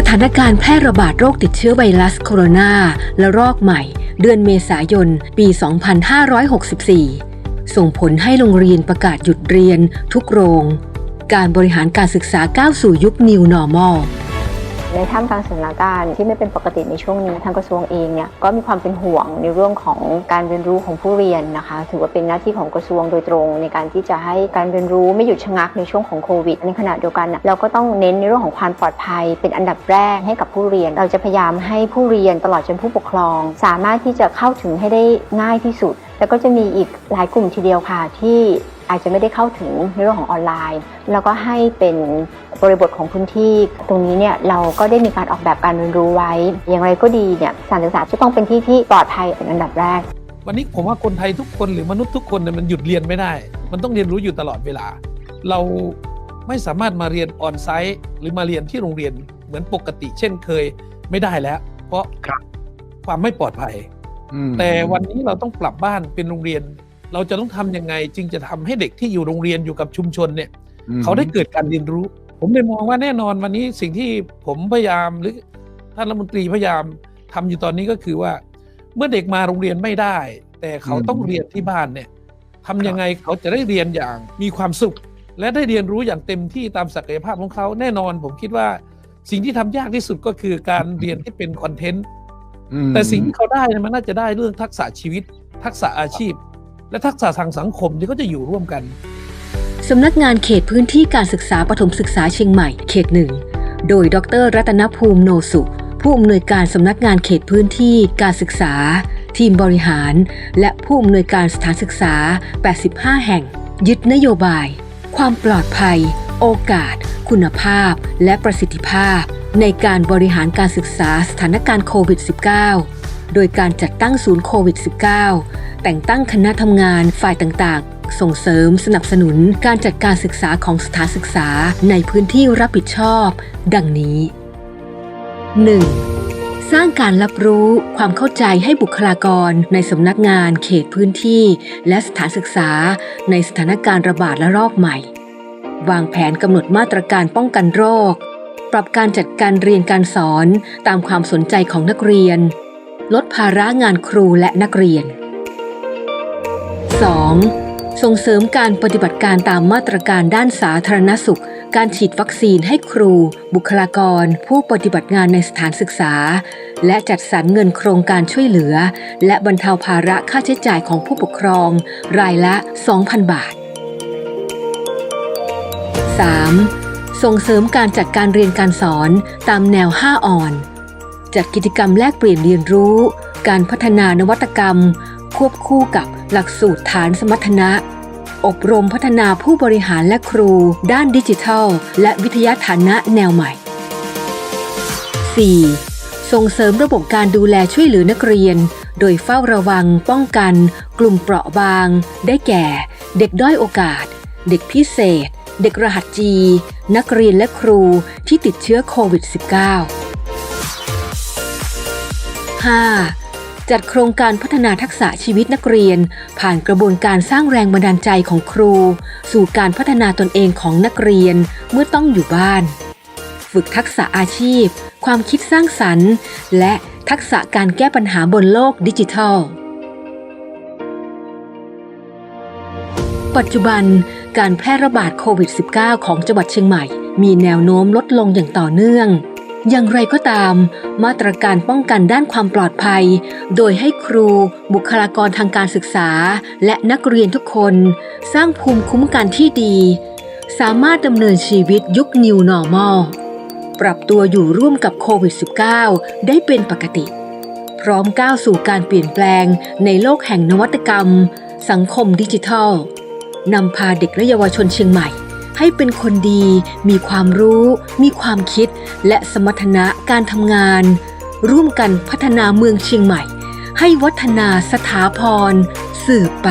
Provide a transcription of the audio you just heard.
สถานการณ์แพร่ระบาดโรคติดเชื้อไวรัสโคโรนาและรอกใหม่ เดือนเมษายน ปี 2564 ส่งผลให้โรงเรียนประกาศหยุดเรียนทุกโรง การบริหารการศึกษาก้าวสู่ยุค New Normal ในท่ามกลางสถานการณ์ที่ไม่เป็นปกติในช่วงนี้ทางกระทรวงเองเนี่ยก็มีความเป็นห่วงในเรื่องของการเรียนรู้ของผู้เรียนนะคะ ถือว่าเป็นหน้าที่ของกระทรวงโดยตรง ในการที่จะให้การเรียนรู้ไม่หยุดชะงักในช่วงของโควิดในขณะเดียวกันเราก็ต้องเน้นในเรื่องของความปลอดภัย เป็นอันดับแรกให้กับผู้เรียน เราจะพยายามให้ผู้เรียนตลอดจนผู้ปกครอง สามารถที่จะเข้าถึงให้ได้ง่ายที่สุด แล้วก็จะมีอีกหลายกลุ่มทีเดียวค่ะที่ อาจจะไม่ได้เข้าถึงในเรื่องของออนไลน์ แล้วก็ให้เป็นบริบทของพื้นที่ ตรงนี้เนี่ยเราก็ได้มีการออกแบบการเรียนรู้ไว้ อย่างไรก็ดีเนี่ยสถานศึกษาจะต้องเป็นที่ที่ปลอดภัยเป็นอันดับแรก วันนี้ผมว่าคนไทยทุกคนหรือมนุษย์ทุกคนเนี่ยมันหยุดเรียนไม่ได้ มันต้องเรียนรู้อยู่ตลอดเวลา เราไม่สามารถมาเรียนออนไซต์หรือมาเรียนที่โรงเรียนเหมือนปกติ เช่นเคยไม่ได้แล้ว เพราะครับความไม่ปลอดภัยอืมแต่วันนี้เราต้องปรับบ้านเป็นโรงเรียน เราจะต้องทำยังไงจึงจะทำให้เด็กที่อยู่โรงเรียนอยู่กับชุมชนเนี่ยอืมเขาได้เกิดการเรียนรู้ ผมเลยมองว่าแน่นอนวันนี้สิ่งที่ผมพยายามหรือท่านรัฐมนตรีพยายามทำอยู่ตอนนี้ก็คือว่า เมื่อเด็กมาโรงเรียนไม่ได้ แต่เขาต้องเรียนที่บ้านเนี่ยทำยังไงเขาจะได้เรียนอย่างมีความสุข และได้เรียนรู้อย่างเต็มที่ตามศักยภาพของเขาแน่นอน ผมคิดว่าสิ่งที่ทำยากที่สุดก็คือการเรียนที่เป็นคอนเทนต์อืมแต่สิ่งที่เขาได้เนี่ยมันน่าจะได้เรื่องทักษะชีวิต ทักษะอาชีพ และทักษะทางสังคมที่เขาจะอยู่ร่วมกัน สำนักงานเขตพื้นที่การศึกษาปฐมศึกษาเชียงใหม่เขตหนึ่งโดยดร รัตนภูมิโนสุ ผู้อำนวยการสำนักงานเขตพื้นที่การศึกษา ทีมบริหาร และผู้อำนวยการสถานศึกษา 85 แห่ง ยึดนโยบาย ความปลอดภัย โอกาส คุณภาพ และประสิทธิภาพ ในการบริหารการศึกษาสถานการณ์โควิด -19 โดยการจัดตั้งศูนย์โควิด -19 แต่งตั้งคณะทำงานฝ่ายต่างๆ ส่งเสริมสนับสนุนการจัดการศึกษาของสถานศึกษาในพื้นที่รับผิดชอบ ดังนี้ 1. สร้างการรับรู้ความเข้าใจให้บุคลากรในสำนักงานเขตพื้นที่ และสถานศึกษาในสถานการณ์ระบาดและรอบใหม่ วางแผนกำหนดมาตรการป้องกันโรค ปรับการจัดการเรียนการสอนตามความสนใจของนักเรียน ลดภาระงานครูและนักเรียน 2. ส่งเสริมการปฏิบัติการตามมาตรการด้านสาธารณสุข การฉีดวัคซีนให้ครู บุคลากร ผู้ปฏิบัติงานในสถานศึกษา และจัดสรรเงินโครงการช่วยเหลือ และบรรเทาภาระค่าใช้จ่ายของผู้ปกครอง รายละ 2,000 บาท 3. ส่งเสริมการจัดการเรียนการสอนตามแนว 5 อ่อน จัดกิจกรรมแลกเปลี่ยนเรียนรู้ การพัฒนานวัตกรรม ควบคู่กับหลักสูตรฐานสมรรถนะ อบรมพัฒนาผู้บริหารและครู ด้านดิจิทัล และวิทยาฐานะแนวใหม่ 4. ส่งเสริมระบบการดูแลช่วยเหลือนักเรียน โดยเฝ้าระวัง ป้องกัน กลุ่มเปราะบาง ได้แก่ เด็กด้อยโอกาส เด็กพิเศษ เด็กรหัสจี นักเรียนและครูที่ติดเชื้อโควิด -19 5. จัดโครงการพัฒนาทักษะชีวิตนักเรียน ผ่านกระบวนการสร้างแรงบันดาลใจของครู สู่การพัฒนาตนเองของนักเรียนเมื่อต้องอยู่บ้าน ฝึกทักษะอาชีพ ความคิดสร้างสรรค์ และทักษะการแก้ปัญหาบนโลกดิจิทัล ปัจจุบันการแพร่ระบาดโควิด -19 ของจังหวัดเชียงใหม่ มีแนวโน้มลดลงอย่างต่อเนื่อง อย่างไรก็ตาม มาตรการป้องกันด้านความปลอดภัย โดยให้ครู บุคลากรทางการศึกษา และนักเรียนทุกคน สร้างภูมิคุ้มกันที่ดี สามารถดำเนินชีวิตยุค New Normal ปรับตัวอยู่ร่วมกับโควิด -19 ได้เป็นปกติ พร้อมก้าวสู่การเปลี่ยนแปลงในโลกแห่งนวัตกรรม สังคมดิจิทัลนำพาเด็กและเยาวชนเชียงใหม่ ให้เป็นคนดี มีความรู้ มีความคิด และสมรรถนะการทำงาน ร่วมกันพัฒนาเมืองเชียงใหม่ ให้วัฒนาสถาพรสืบไป